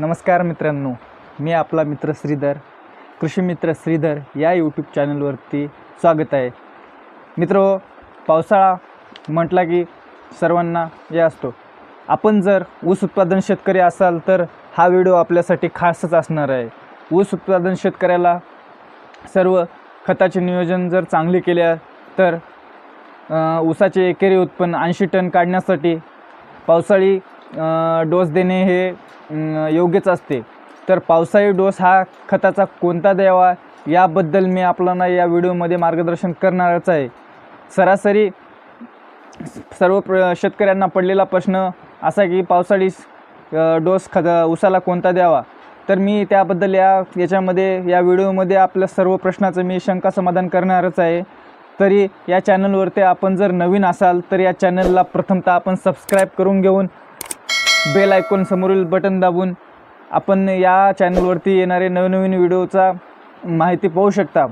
नमस्कार मित्रांनो मी आपला मित्र श्रीधर कृषी मित्र श्रीधर या यूट्यूब चॅनलवरती स्वागत आहे. मित्र पावसाळा म्हटला की सर्वांना हे असतो. आपण जर ऊस उत्पादन शेतकरी असाल तर हा व्हिडिओ आपल्यासाठी खासच असणार आहे. ऊस उत्पादन शेतकऱ्याला सर्व खताचे नियोजन जर चांगले केले तर ऊसाचे एकेरी उत्पन्न ऐंशी टन काढण्यासाठी पावसाळी डोस देणे हे योग्यच असते. तर पावसाळी डोस हा खताचा कोणता द्यावा याबद्दल मी आपल्याला या व्हिडिओमध्ये मार्गदर्शन करणारच आहे. सरासरी सर्व प्र शेतकऱ्यांना पडलेला प्रश्न असा की पावसाळी डोस खत ऊसाला कोणता द्यावा? तर मी त्याबद्दल या याच्यामध्ये या व्हिडिओमध्ये आपल्या सर्व प्रश्नाचं मी शंका समाधान करणारच आहे. तरी या चॅनलवरती आपण जर नवीन असाल तर या चॅनलला प्रथमतः आपण सबस्क्राईब करून घेऊन बेल आयकॉन समोरील बटन दाबून आपण या चॅनलवरती येणारे नवनवीन व्हिडिओचा माहिती पाहू शकता.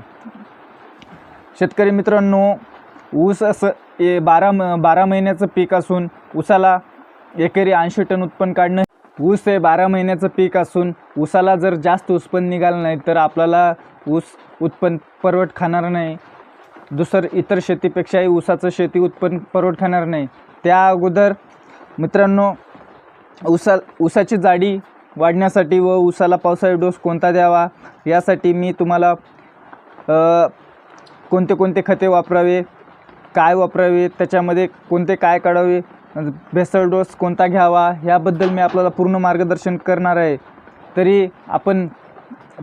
शेतकरी मित्रांनो ऊस असं ए बारा म बारा महिन्याचं पीक असून ऊसाला एकेरी ऐंशी टन उत्पन्न काढणं ऊस हे बारा महिन्याचं पीक असून ऊसाला जर जास्त उत्पन्न निघालं नाही तर आपल्याला ऊस उत्पन्न परवड खाणार नाही. दुसरं इतर शेतीपेक्षाही ऊसाचं शेती उत्पन्न परवड खाणार नाही. त्या अगोदर मित्रांनो उसा ऊसाची जाडी वाढण्यासाठी व ऊसाला पावसाळी डोस कोणता द्यावा यासाठी मी तुम्हाला कोणते कोणते खते वापरावे काय वापरावे त्याच्यामध्ये कोणते काय काढावे भेसळ डोस कोणता घ्यावा ह्याबद्दल मी आपल्याला पूर्ण मार्गदर्शन करणार आहे. तरी आपण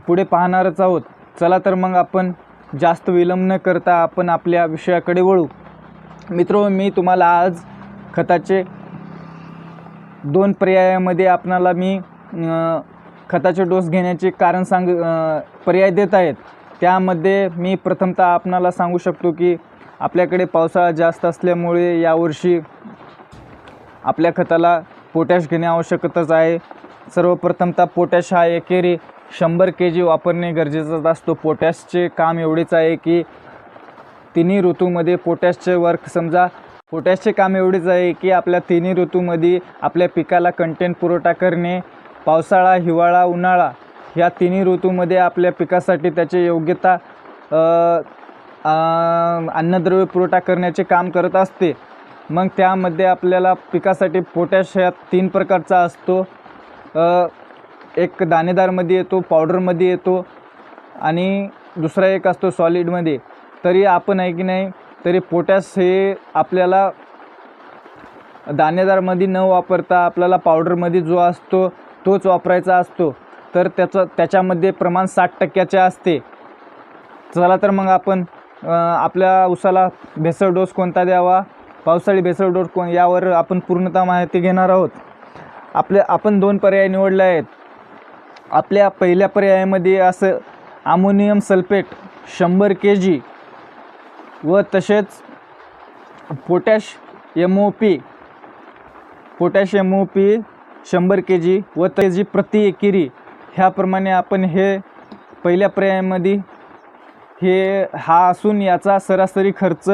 पुढे पाहणारच आहोत. चला तर मग आपण जास्त विलंब न करता आपण आपल्या विषयाकडे वळू. मित्रो मी तुम्हाला आज खताचे दोन पर्यायामध्ये आपणाला मी खताचे डोस घेण्याचे कारण सांग पर्याय देत आहेत. त्यामध्ये मी प्रथमतः आपणाला सांगू शकतो की आपल्याकडे पावसाळा जास्त असल्यामुळे यावर्षी आपल्या खताला पोटॅश घेणे आवश्यकच आहे. सर्वप्रथमतः पोटॅश हा एकेरी शंभर के जी वापरणे गरजेचं असतो. पोटॅशचे काम एवढेच आहे की तिन्ही ऋतूमध्ये पोटॅशचे वर्क समजा पोटॅशचे काम एवढेच आहे की आपल्या तिन्ही ऋतूमध्ये आपल्या पिकाला कंटेंट पुरवठा करणे पावसाळा हिवाळा उन्हाळा ह्या तिन्ही ऋतूमध्ये आपल्या पिकासाठी त्याचे योग्यता अन्नद्रव्य पुरवठा करण्याचे काम करत असते. मग त्यामध्ये आपल्याला पिकासाठी पोटॅश ह्या तीन प्रकारचा असतो. एक दाणेदारमध्ये येतो पावडरमध्ये येतो आणि दुसरा एक असतो सॉलिडमध्ये तरी आपण आहे की नाही तरी पोटॅश हे आपल्याला दाणेदारमध्ये न वापरता आपल्याला पावडरमध्ये जो असतो तोच वापरायचा असतो. तर त्याचं त्याच्यामध्ये प्रमाण साठ टक्क्याचे असते. चला तर मग आपण आपल्या उसाला भेसळ डोस कोणता द्यावा? पावसाळी भेसळ डोस कोण यावर आपण पूर्णतः माहिती घेणार आहोत. आपले आपण दोन पर्याय निवडले आहेत. आपल्या पहिल्या पर्यायामध्ये असं अमोनियम सल्फेट शंभर के जी व तसेच potash M O P potash M O P शंभर के जी व के जी प्रति एकेरी ह्याप्रमाणे आपण हे पहिल्या पर्यायामध्ये हे हा असून याचा सरासरी खर्च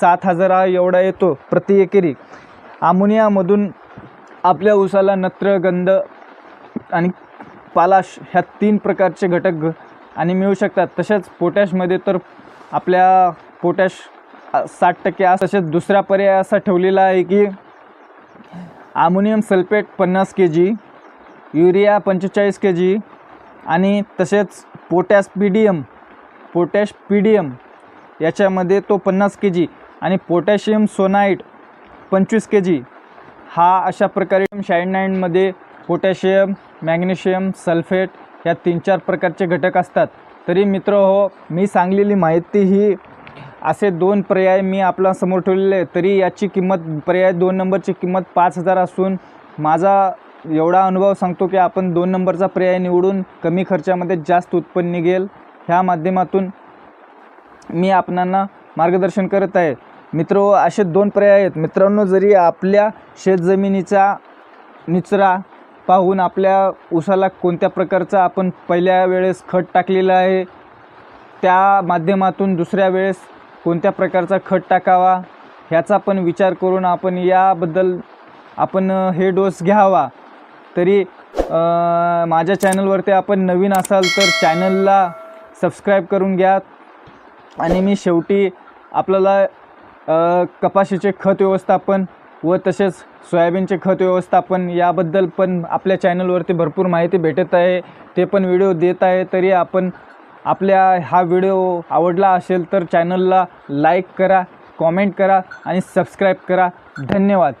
सात हजार एवढा येतो प्रति एकेरी. अमोनियामधून आपल्या ऊसाला नत्र गंध आणि पालाश ह्या तीन प्रकारचे घटक आणि मिळू शकतात. तसेच पोटॅशमध्ये तर आपल्या पोटॅश साठ टक्के असं तसेच दुसरा पर्याय असा ठेवलेला आहे की अमोनियम सल्फेट पन्नास के जी युरिया पंचेचाळीस के जी आणि तसेच potash P D M potash P D M याच्यामध्ये तो पन्नास के जी आणि पोटॅशियम सोनाईट पंचवीस के जी हा अशा प्रकारे शाईन नाईनमध्ये पोटॅशियम मॅग्नेशियम सल्फेट या तीन चार प्रकारचे घटक असतात. तरी मित्र हो मी सांगलेली माहिती ही असे दोन पर्याय मी आपल्यासमोर ठेवलेले आहे तरी याची किंमत पर्याय दोन नंबरची किंमत पाच हजार असून माझा एवढा अनुभव सांगतो की आपण दोन नंबरचा पर्याय निवडून कमी खर्चामध्ये जास्त उत्पन्न निघेल. ह्या माध्यमातून मी आपणांना मार्गदर्शन करत आहे. मित्र असे दोन पर्याय आहेत. मित्रांनो जरी आपल्या शेतजमिनीचा निचरा पाहून आपल्या ऊसाला कोणत्या प्रकारचा आपण पहिल्या वेळेस खत टाकलेलं आहे त्या माध्यमातून दुसऱ्या वेळेस कोणत्या प्रकारचा खत टाकावा ह्याचा पण विचार करून आपण याबद्दल आपण हे डोस घ्यावा. तरी माझ्या चॅनलवरती आपण नवीन असाल तर चॅनलला सबस्क्राईब करून घ्या. आणि मी शेवटी आपल्याला कपाशीचे खत व्यवस्थापन व तसेच सोयाबीनचे खत व्यवस्थापन याबद्दल पण आपल्या चॅनलवरती भरपूर माहिती भेटत आहे. ते पण व्हिडिओ देत आहे. तरी आपण आपल्या हा व्हिडिओ आवडला असेल तर चॅनलला लाईक करा कॉमेंट करा आणि सबस्क्राईब करा. धन्यवाद.